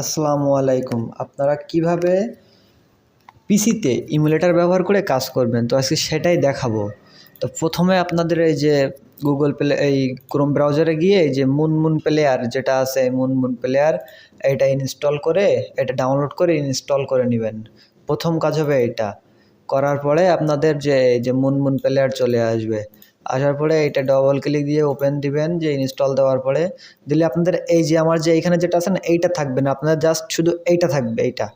আসসালামু আলাইকুম। আপনারা কীভাবে পিসিতে ইমুলেটার ব্যবহার করে কাজ করবেন? তো আজকে সেটাই দেখাবো। তো প্রথমে আপনাদের এই যে গুগল প্লে এই ক্রোম ব্রাউজারে গিয়ে এই যে মুন মুন প্লেয়ার যেটা আছে মুন মুন প্লেয়ার এটা ইনস্টল করে, এটা ডাউনলোড করে ইনস্টল করে নেবেন। প্রথম কাজ হবে এটা। করার পরে আপনাদের যে, এই যে মুন মুন প্লেয়ার চলে আসবে। আসার পরে এটা ডবল ক্লিক দিয়ে ওপেন দিবেন, যে ইনস্টল দেওয়ার পরে। দিলে আপনাদের এই যে আমার যে এইখানে যেটা আছে না, এইটা থাকবে না। আপনাদের জাস্ট শুধু এইটা থাকবে, এইটা।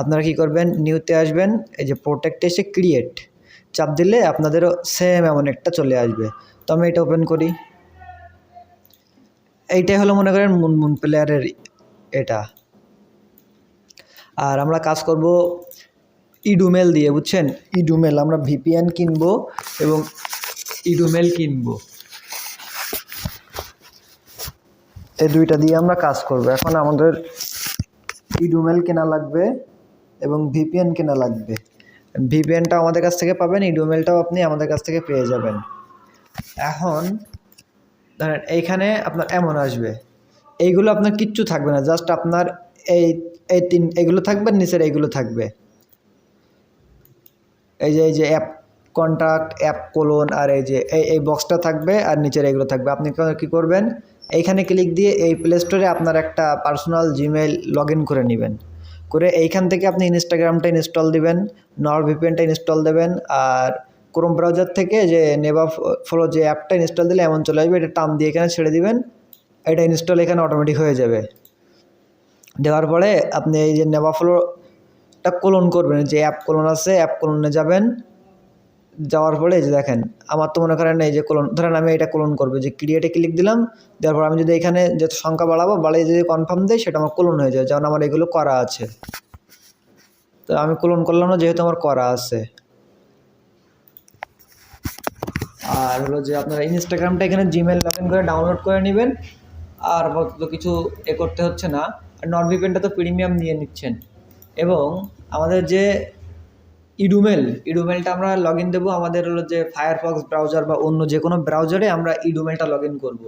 আপনারা কি করবেন নিউতে আসবেন, এই যে প্রোটেক্ট এসে ক্রিয়েট চাপ দিলে আপনাদেরও সেম এমন একটা চলে আসবে। তো আমি এটা ওপেন করি। এইটাই হলো মনে করেন মুনমুন প্লেয়ারের এটা। আর আমরা কাজ করব ইডুমেল দিয়ে, বুঝছেন? ইডুমেল, আমরা ভিপিএন কিনবো এবং ইডুমেল কিনবো। এই দুইটা দিয়ে আমরা কাজ করব। এখন আমাদের ইডুমেল কেনা লাগবে এবং ভিপিএন কেনা লাগবে। ভিপিএনটাও আমাদের কাছ থেকে পাবেন ইডুমেলটাও আপনি আমাদের কাছ থেকে পেয়ে যাবেন। এখন ধরেন এইখানে আপনার এমন আসবে। এইগুলো আপনার কিচ্ছু থাকবে না, জাস্ট আপনার এই এই তিন, এগুলো থাকবে নিচের এইগুলো থাকবে। এই যে এই যে অ্যাপ কন্ট্যাক্ট অ্যাপ কোলন আর এই যে এই বক্সটা থাকবে আর নিচের এগুলো থাকবে। আপনি কি করবেন? এইখানে ক্লিক দিয়ে এই প্লে স্টোরে আপনার একটা পার্সোনাল জিমেইল লগ করে নেবেন। করে এইখান থেকে আপনি ইনস্টাগ্রামটা ইনস্টল দিবেন নর ভিপিএনটা ইনস্টল দেবেন, আর ক্রোম ব্রাউজার থেকে যে নেভা ফলো যে অ্যাপটা ইনস্টল দিলে এমন চলে আসবে, এটা টান দিয়ে এখানে ছেড়ে দিবেন, এটা ইনস্টল এখানে অটোমেটিক হয়ে যাবে। দেওয়ার পরে আপনি এই যে নেভা ফলোটা কোলন করবেন, যে অ্যাপ কোলন আছে অ্যাপ কোলনে যাবেন যাওয়ার পরে যে দেখেন, আমার তো মনে করেন এই যে কোলন ধরেন আমি এটা কোলন করব, যে ক্রিয়েটে ক্লিক দিলাম, দেওয়ার পর আমি যদি এখানে যে সংখ্যা বাড়াবো, বাড়িয়ে যদি কনফার্ম দেয় সেটা আমার কোলন হয়ে যায় যেমন আমার এগুলো করা আছে। তো আমি কোলন করলাম না, যেহেতু আমার করা আছে। আর হলো যে আপনারা ইনস্টাগ্রামটা এখানে জিমেল লগ ইন করে ডাউনলোড করে নেবেন, আর আপাতত কিছু এ করতে হচ্ছে না। আর নট তো প্রিমিয়াম নিয়ে নিচ্ছেন। এবং আমাদের যে ইডুমেল, ইডুমেলটা আমরা লগ ইন দেবো। আমাদের হলো যে ফায়ারফক্স ব্রাউজার বা অন্য যে কোনো ব্রাউজারে আমরা ইডুমেলটা লগ ইন করব।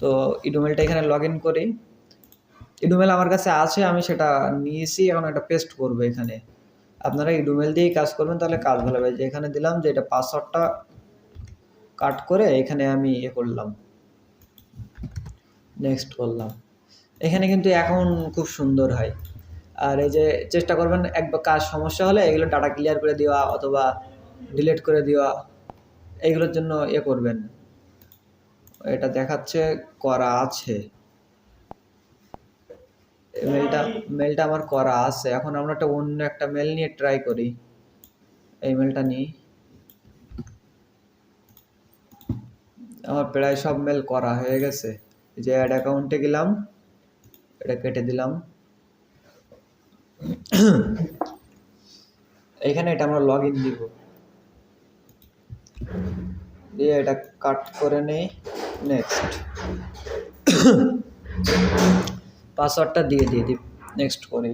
তো ইডুমেলটা এখানে লগ ইন করি। ইডুমেল আমার কাছে আছে, আমি সেটা নিয়েছি, এখন একটা পেস্ট করব এখানে। আপনারা ইডুমেল দিয়েই কাজ করবেন, তাহলে কাজ ভালো হবে। যে এখানে দিলাম যে এটা পাসওয়ার্ডটা কাট করে এখানে আমি ইয়ে করলাম। নেক্সট করলাম। এখানে কিন্তু এখন খুব সুন্দর হয়। আর এই যে চেষ্টা করবেন একবার কাজ সমস্যা হলে এগুলো ডাটা ক্লিয়ার করে দেওয়া অথবা ডিলিট করে দেওয়া এইগুলোর জন্য ইয়ে করবেন। এটা দেখাচ্ছে, করা আছে। মেলটা মেলটা আমার করা আছে। এখন আমরা একটা অন্য একটা মেল নিয়ে ট্রাই করি। এই মেলটা নিই। আমার প্রায় সব মেল করা হয়ে গেছে। যে অ্যাড অ্যাকাউন্টে গেলাম, এটা কেটে দিলাম। এখানে এটা আমরা লগ ইন দিব। দিয়ে এটা কাট করে নেই। নেক্সট পাসওয়ার্ডটা দিয়ে দিয়ে দিই নেক্সট করি।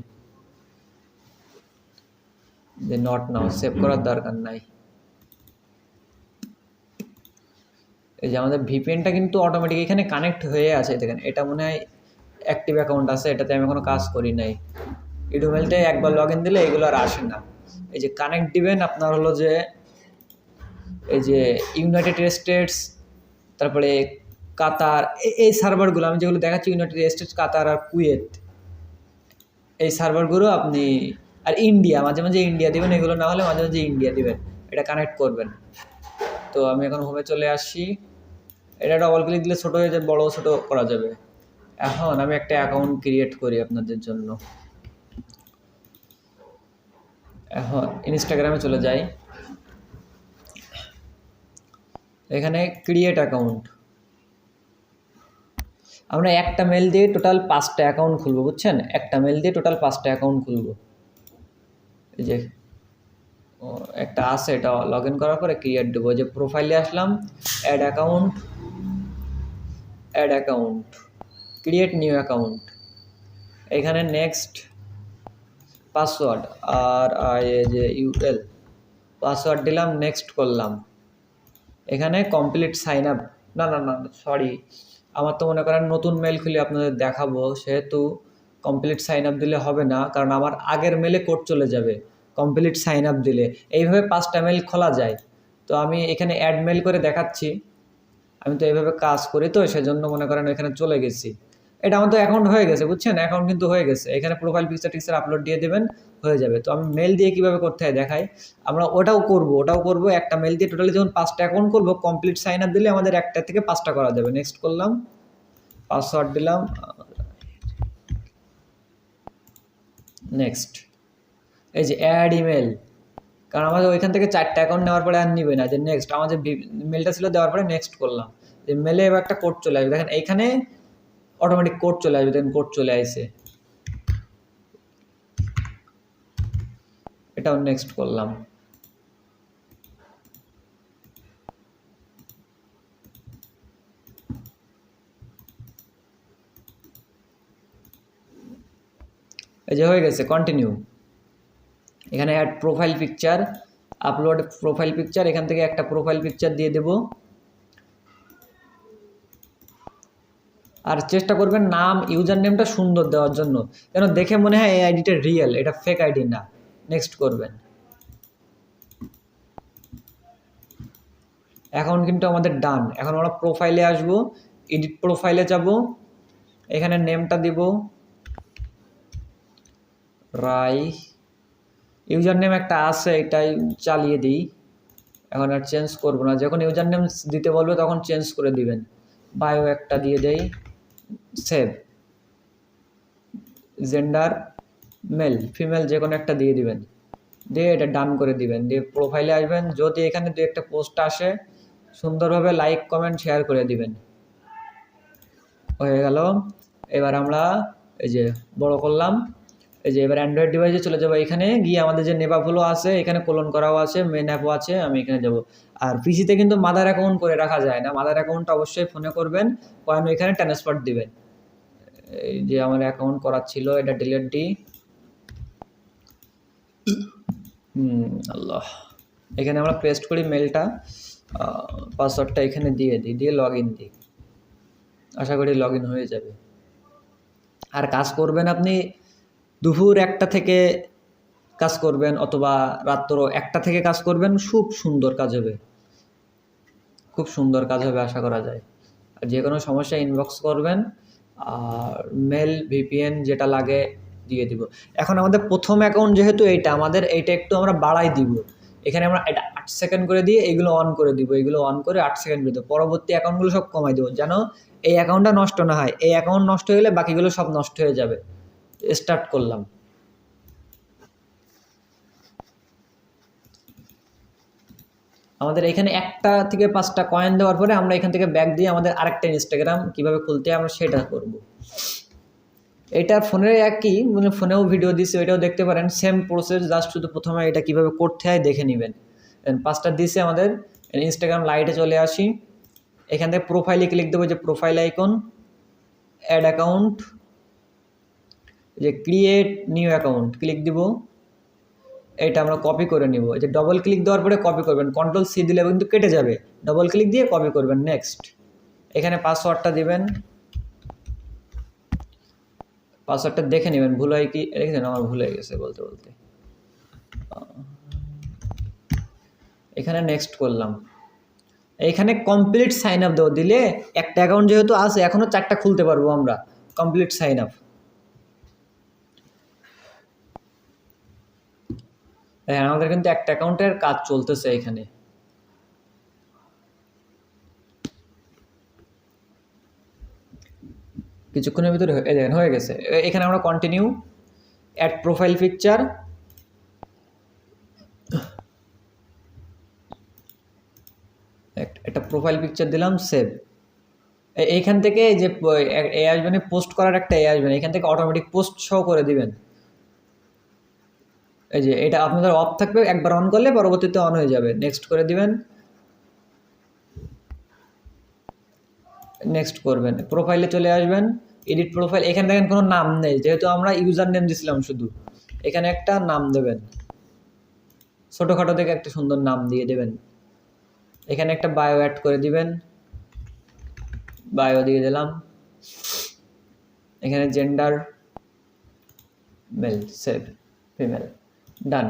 যে নট নাও সেভ করার দরকার নাই। এই যে আমাদের ভিপিএনটা কিন্তু অটোমেটিক এখানে কানেক্ট হয়ে আছে। দেখেন, এটা মনে হয় অ্যাক্টিভ অ্যাকাউন্ট আছে, এটাতে আমি কোনো কাজ করি নাই। ইডুমেলটাই একবার লগ ইন দিলে এগুলো আর আসে না। এই যে কানেক্ট দিবেন, আপনার হলো যে এই যে ইউনাইটেড স্টেটস তারপরে কাতার এই সার্ভারগুলো আমি যেগুলো দেখাচ্ছি ইউনাইটেড স্টেটস কাতার আর কুয়েত এই সার্ভারগুলো আপনি আর ইন্ডিয়া মাঝে মাঝে ইন্ডিয়া দিবেন, এগুলো না হলে মাঝে মাঝে ইন্ডিয়া দিবেন, এটা কানেক্ট করবেন। তো আমি এখন হোমে চলে আসছি। এটা ডবল ক্লিক দিলে ছোটো হয়ে যাবে, বড়ো ছোটো করা যাবে। এখন আমি একটা অ্যাকাউন্ট ক্রিয়েট করি আপনাদের জন্য। এখন ইনস্টাগ্রামে চলে যাই। এখানে ক্রিয়েট অ্যাকাউন্ট আমরা একটা মেল দিয়ে টোটাল পাঁচটা অ্যাকাউন্ট খুলবো, বুঝছেন? একটা মেল দিয়ে টোটাল পাঁচটা অ্যাকাউন্ট খুলবো। এই যে একটা আছে, এটা লগ ইন করার পরে ক্রিয়েট দেবো। যে প্রোফাইলে আসলাম add account add account create new account এখানে নেক্সট পাসওয়ার্ড আর আই যে ইউএল পাসওয়ার্ড দিলাম নেক্সট করলাম। এখানে কমপ্লিট সাইন আপ না না না সরি আমার তো মনে করেন নতুন মেল খুলে আপনাদের দেখাবো, সেহেতু কমপ্লিট সাইন আপ দিলে হবে না, কারণ আমার আগের মেলে কোড চলে যাবে কমপ্লিট সাইন আপ দিলে। এইভাবে পাঁচটা মেল খোলা যায়। তো আমি এখানে অ্যাড মেল করে দেখাচ্ছি। আমি তো এইভাবে কাজ করি তো, সেজন্য মনে করেন এখানে চলে গেছি। এটা আমার তো অ্যাকাউন্ট হয়ে গেছে, বুঝছেন? অ্যাকাউন্ট কিন্তু হয়ে গেছে। এখানে প্রোফাইল পিকচার টিকচার আপলোড দিয়ে দেবেন, হয়ে যাবে। তো আমি মেল দিয়ে কীভাবে করতে হয় দেখাই। আমরা ওটাও করব ওটাও করব। একটা মেল দিয়ে টোটালি যখন পাঁচটা অ্যাকাউন্ট করব কমপ্লিট সাইন আপ দিলে আমাদের একটা থেকে পাঁচটা করা যাবে। নেক্সট করলাম পাসওয়ার্ড দিলাম। নেক্সট এই যে অ্যাড ইমেল কারণ আমাদের ওইখান থেকে চারটা অ্যাকাউন্ট নেওয়ার পরে আর নিবে না। যে নেক্সট আমাদের মেলটা ছিল দেওয়ার পরে নেক্সট করলাম। যে মেলে এবার একটা কোড চলে আসবে। দেখেন, এইখানে অটোমেটিক কোড চলে আসবে দেখেন কোড চলে আসছে এটাও নেক্সট করলাম। এই যে হয়ে গেছে কন্টিনিউ এখানে add profile picture upload profile picture এখান থেকে একটা প্রোফাইল পিকচার দিয়ে দেব। আর চেষ্টা করবেন নাম ইউজার নেমটা সুন্দর দেওয়ার জন্য। যেন দেখে মনে হয় এই আইডিটা রিয়েল এটা ফেক আইডি না। নেক্সট করবেন। এখন কিন্তু আমাদের ডান এখন আমরা প্রোফাইলে আসব এডিট প্রোফাইলে যাব, এখানে নেমটা দিব। রাই। ইউজার নেম একটা আছে, এটাই চালিয়ে দিই। এখন আর চেঞ্জ করব না। যখন ইউজার নেম দিতে বলবে, তখন চেঞ্জ করে দিবেন। বায়ো একটা দিয়ে দেই। সেভ। জেন্ডার মেল ফিমেল যে কোনো একটা দিয়ে দিবেন। দিয়ে এটা ডান করে দিবেন। দিয়ে প্রোফাইলে আসবেন। যদি এখানে দু একটা পোস্ট আসে, সুন্দরভাবে লাইক কমেন্ট শেয়ার করে দিবেন। হয়ে গেল। এবার আমরা এই যে বড় করলাম। এই যে এবার অ্যান্ড্রয়েড ডিভাইসে চলে যাব এখানে, গিয়ে আমাদের যে অ্যাপগুলো আছে, এখানে কোলন করাও আছে মেন অ্যাপও আছে, আমি এখানে যাব। আর পিসিতে কিন্তু মাদার অ্যাকাউন্ট করে রাখা যায় না মাদার অ্যাকাউন্ট অবশ্যই ফোনে করবেন, কারণ এখানে ট্রান্সফার দিবেন। এই যে আমার অ্যাকাউন্ট করার ছিল, এটা ডিলিট হুম, আল্লাহ। এখানে আমরা পেস্ট করি মেলটা পাসওয়ার্ডটা এখানে দিয়ে দিই, দিয়ে লগ ইন দিই। আশা করি লগ ইন হয়ে যাবে। আর কাজ করবেন আপনি দুপুর একটা থেকে কাজ করবেন অথবা রাত্র একটা থেকে কাজ করবেন, খুব সুন্দর কাজ হবে। খুব সুন্দর কাজ হবে আশা করা যায়। আর যে কোনো সমস্যা ইনবক্স করবেন, আর মেল ভিপিএন যেটা লাগে দিয়ে দিব। এখন আমাদের প্রথম অ্যাকাউন্ট যেহেতু এইটা, আমাদের এইটা একটু আমরা বাড়াই দিব। এখানে আমরা এটা আট সেকেন্ড করে দিয়ে এগুলো অন করে দিব, এগুলো অন করে আট সেকেন্ড করে দেবো। পরবর্তী অ্যাকাউন্টগুলো সব কমাই দেবো। যেন এই অ্যাকাউন্টটা নষ্ট না হয়। এই অ্যাকাউন্ট নষ্ট হয়ে গেলে বাকিগুলো সব নষ্ট হয়ে যাবে। স্টার্ট করলাম। আমাদের এখানে একটা থেকে পাঁচটা কয়েন দেওয়ার পরে আমরা এখান থেকে ব্যাক দিয়ে আমাদের আরেকটা ইনস্টাগ্রাম কীভাবে খুলতে আমরা সেটা করব। এটা ফোনের একই মানে ফোনেও ভিডিও দিচ্ছে ওইটাও দেখতে পারেন। সেম প্রসেস জাস্ট শুধু প্রথমে এটা কীভাবে করতে হয় দেখে নেবেন। পাঁচটা দিছে আমাদের ইনস্টাগ্রাম লাইটে চলে আসি। এখান থেকে প্রোফাইলে ক্লিক দেবো যে প্রোফাইল আইকন অ্যাড অ্যাকাউন্ট যে ক্রিয়েট নিউ অ্যাকাউন্ট ক্লিক দিব। এটা আমরা কপি করে নিব। এই যে ডবল ক্লিক দেওয়ার পরে কপি করবেন। কন্ট্রোল সি দিলে কিন্তু কেটে যাবে। ডবল ক্লিক দিয়ে কপি করবেন। নেক্সট এখানে পাসওয়ার্ডটা দিবেন। পাসওয়ার্ডটা দেখে নেবেন। ভুল হয় কি? দেখেছেন? আমার ভুল হয়ে গেছে বলতে বলতে। এখানে নেক্সট করলাম। এইখানে কমপ্লিট সাইন আপ দেবো দিলে একটা অ্যাকাউন্ট যেহেতু আছে এখনও চারটা খুলতে পারব আমরা। কমপ্লিট সাইন আপ হ্যাঁ আমাদের কিন্তু একটা অ্যাকাউন্টের কাজ চলতেছে এখানে। কিছুক্ষণের ভিতরে হয়ে দেখেন, হয়ে গেছে। এখানে আমরা কন্টিনিউ অ্যাড প্রোফাইল পিকচার একটা প্রোফাইল পিকচার দিলাম সেভ এইখান থেকে যে, এ- আসবেন পোস্ট করার একটা এ আসবেন এখান থেকে অটোমেটিক পোস্ট শো করে দিবেন। এই যে, এটা আপনাদের অফ থাকবে, একবার অন করলে পরবর্তীতে অন হয়ে যাবে। নেক্সট করে দিবেন। নেক্সট করবেন। প্রোফাইলে চলে আসবেন। এডিট প্রোফাইল এখানে দেখেন কোনো নাম নেই, যেহেতু আমরা ইউজার নেম দিছিলাম শুধু। এখানে একটা নাম দেবেন। ছোটোখাটো থেকে একটা সুন্দর নাম দিয়ে দেবেন। এখানে একটা বায়ো অ্যাড করে দিবেন। বায়ো দিয়ে দিলাম। এখানে gender male save female done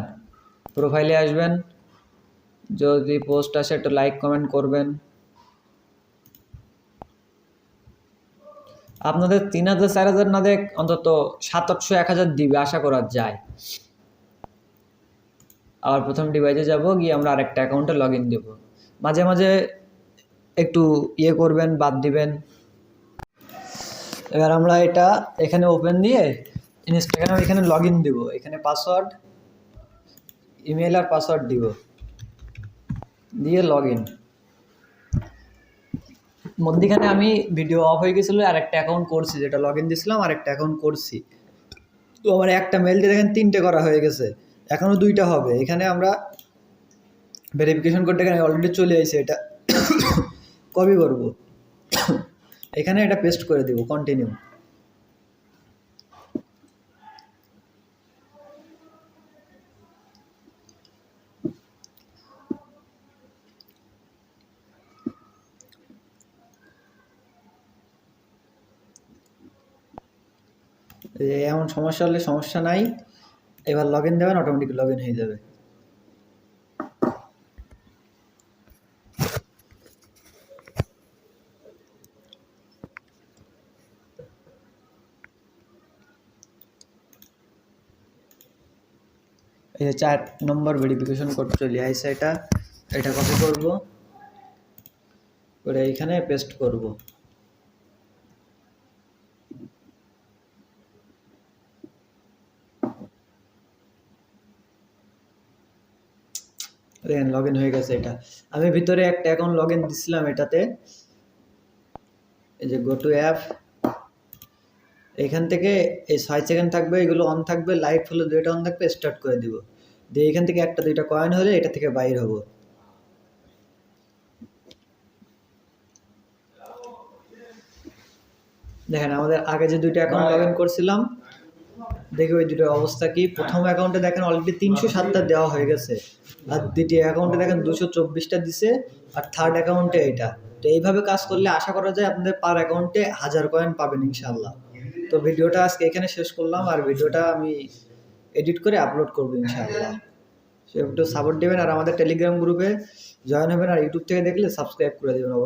প্রোফাইলে আসবেন। যদি পোস্ট আসে, একটু লাইক কমেন্ট করবেন। আপনাদের তিন হাজার, চার হাজার না দেখ, অন্তত সাত আটশো, এক হাজার দিবে, আশা করা যায়। আবার প্রথম ডিভাইসে যাব, গিয়ে আমরা আরেকটা অ্যাকাউন্টে লগ ইন দেবো। মাঝে মাঝে একটু ইয়ে করবেন, বাদ দিবেন। এবার আমরা এটা এখানে ওপেন দিয়ে ইনস্টাগ্রাম এখানে লগ ইন দেবো। এখানে পাসওয়ার্ড ইমেল আর পাসওয়ার্ড দিব। দিয়ে লগ ইন মধ্যিখানে আমি ভিডিও অফ হয়ে গেছিল, আর একটা অ্যাকাউন্ট করছি, যেটা লগ ইন দিয়েছিলাম আর একটা অ্যাকাউন্ট করছি। তো আমার একটা মেল দিয়ে দেখেন তিনটে করা হয়ে গেছে এখনও দুইটা হবে। এখানে আমরা ভেরিফিকেশন করতে এখানে অলরেডি চলে আসছে এটা কপি করব। এখানে এটা পেস্ট করে দিব কন্টিনিউ এমন সমস্যা হলে সমস্যা নাই, এবার লগ ইন দেবেন অটোমেটিক লগ ইন হয়ে যাবে। এই যে চার নম্বর ভেরিফিকেশন কোড চলে আসছে এটা এটা কপি করব। করে এইখানে পেস্ট করব দেখেন লগ হয়ে গেছে এটা। আমি ভিতরে একটা অ্যাকাউন্ট লগ দিছিলাম এটাতে। এই যে গো টু অ্যাপ এখান থেকে এই ছয় সেকেন্ড থাকবে এগুলো অন থাকবে লাইভ হলে দুইটা অন থাকবে স্টার্ট করে দিব। দিয়ে এখান থেকে একটা দুইটা কয়েন হলে এটা থেকে বাইর হব। দেখেন আমাদের আগে যে দুইটা অ্যাকাউন্ট লগ ইন করছিলাম দেখি ওই দুটোর অবস্থা কি? প্রথম অ্যাকাউন্টে দেখেন অলরেডি তিনশো সাতটা দেওয়া হয়ে গেছে। আর দ্বিতীয় অ্যাকাউন্টে দেখেন দুশো চব্বিশটা দিছে, আর থার্ড অ্যাকাউন্টে এটা তো এইভাবে কাজ করলে আশা করা যায় আপনাদের পার অ্যাকাউন্টে হাজার কয়েন পাবেন ইনশাল্লাহ তো ভিডিওটা আজকে এখানে শেষ করলাম, আর ভিডিওটা আমি এডিট করে আপলোড করব ইনশাআল্লাহ। সে একটু সাপোর্ট দেবেন, আর আমাদের টেলিগ্রাম গ্রুপে জয়েন হবেন, আর ইউটিউব থেকে দেখলে সাবস্ক্রাইব করে দেবেন অবশ্যই।